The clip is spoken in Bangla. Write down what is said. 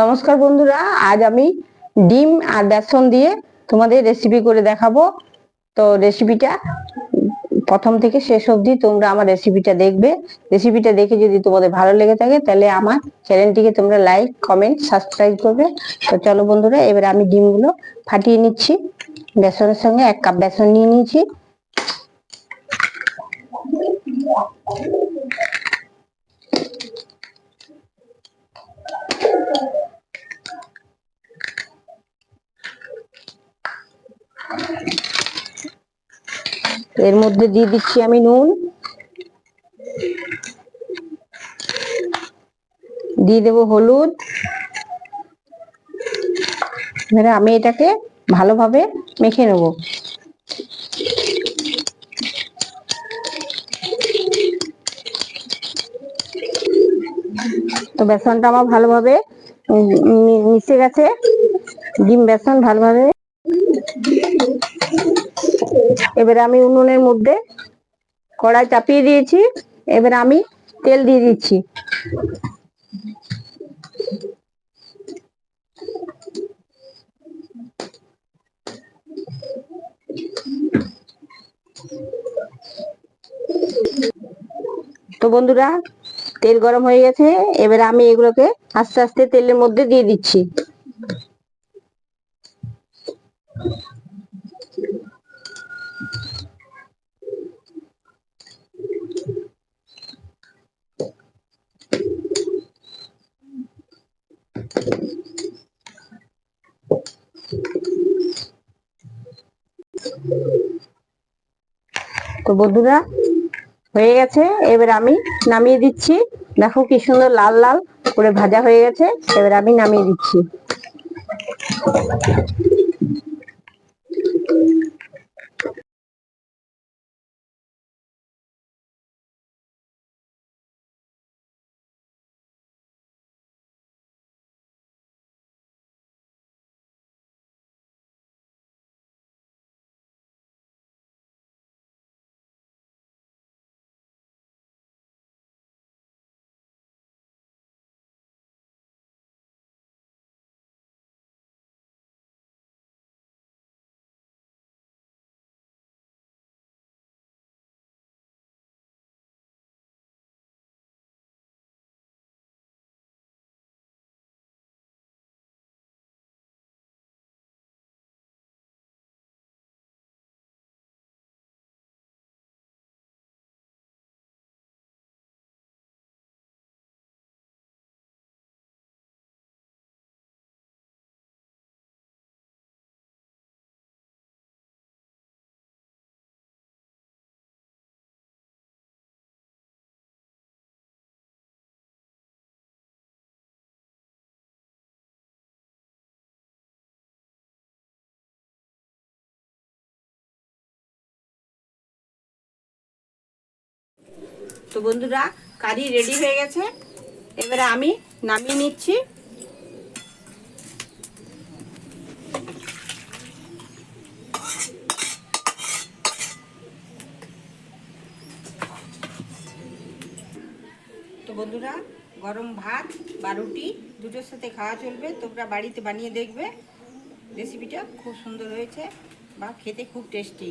নমস্কার বন্ধুরা, আজ আমি ডিম আর বেসন দিয়ে তোমাদের রেসিপি করে দেখাবো। তো রেসিপিটা প্রথম থেকে শেষ অবধি তোমরা আমার রেসিপিটা দেখবে। রেসিপিটা দেখে যদি তোমাদের ভালো লেগে থাকে, তাহলে আমার চ্যানেলটিকে তোমরা লাইক কমেন্ট সাবস্ক্রাইব করবে। তো চলো বন্ধুরা, এবার আমি ডিমগুলো ফাটিয়ে নিচ্ছি। বেসনের সঙ্গে এক কাপ বেসন নিয়ে নিয়েছি। এর মধ্যে দিয়ে দিচ্ছি আমি নুন। দিয়ে দেবো হলুদ। এবারে আমি এটাকে ভালোভাবে মেখে নেব। তো বেসনটা আমার ভালোভাবে মিশে গেছে। ডিম, বেসন ভালোভাবে এবারে আমি উনুনের মধ্যে কড়াই চাপিয়ে দিয়েছি। এবারে আমি তেল দিয়ে দিচ্ছি। তো বন্ধুরা, তেল গরম হয়ে গেছে। এবারে আমি এগুলোকে আস্তে আস্তে তেলের মধ্যে দিয়ে দিচ্ছি। তো বন্ধুরা, হয়ে গেছে। এবার আমি নামিয়ে দিচ্ছি। দেখো কি সুন্দর লাল লাল করে ভাজা হয়ে গেছে। এবার আমি নামিয়ে দিচ্ছি। তো বন্ধুরা, কারি রেডি হয়ে গেছে। এবারে আমি নামিয়ে নিচ্ছি। তো বন্ধুরা, গরম ভাত বা রুটি দুটোর সাথে খাওয়া চলবে। তোমরা বাড়িতে বানিয়ে দেখবে। রেসিপিটা খুব সুন্দর হয়েছে বা খেতে খুব টেস্টি